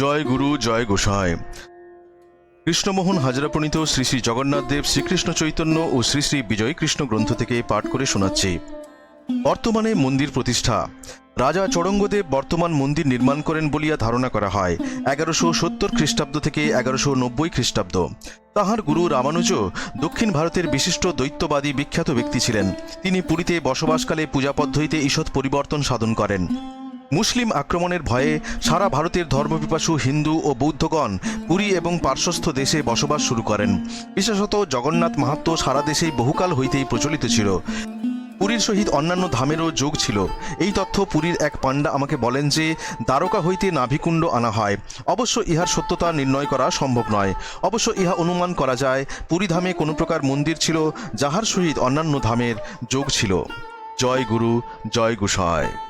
জয় গুরু, জয় গোসাই। কৃষ্ণমোহন হাজরা প্রণীত শ্রী শ্রী জগন্নাথ দেব শ্রীকৃষ্ণ চৈতন্য ও শ্রী শ্রী বিজয় কৃষ্ণ গ্রন্থ থেকে পাঠ করে শোনাচ্ছি। বর্তমানে মন্দির প্রতিষ্ঠা। রাজা চড়ঙ্গদেব বর্তমান মন্দির নির্মাণ করেন বলিয়া ধারণা করা হয়, এগারোশো সত্তর খ্রিস্টাব্দ থেকে এগারোশো নব্বই খ্রিস্টাব্দ। তাহার গুরু রামানুজ দক্ষিণ ভারতের বিশিষ্ট দ্বৈত্যবাদী বিখ্যাত ব্যক্তি ছিলেন। তিনি পুরীতে বসবাসকালে পূজা পদ্ধতিতে ঈষৎ পরিবর্তন সাধন করেন। মুসলিম আক্রমণের ভয়ে সারা ভারতের ধর্মপিপাসু হিন্দু ও বৌদ্ধগণ পুরী এবং পার্শ্বস্থ দেশে বসবাস শুরু করেন। বিশেষত জগন্নাথ মাহাত্ম্য সারা দেশেই বহুকাল হইতেই প্রচলিত ছিল। পুরীর সহিত অন্যান্য ধামেরও যোগ ছিল। এই তথ্য পুরীর এক পাণ্ডা আমাকে বলেন যে, দ্বারকা হইতে নাভিকুণ্ড আনা হয়। অবশ্য ইহার সত্যতা নির্ণয় করা সম্ভব নয়। অবশ্য ইহা অনুমান করা যায়, পুরী ধামে কোনো প্রকার মন্দির ছিল যাহার সহিত অন্যান্য ধামের যোগ ছিল। জয় গুরু, জয় গুসায়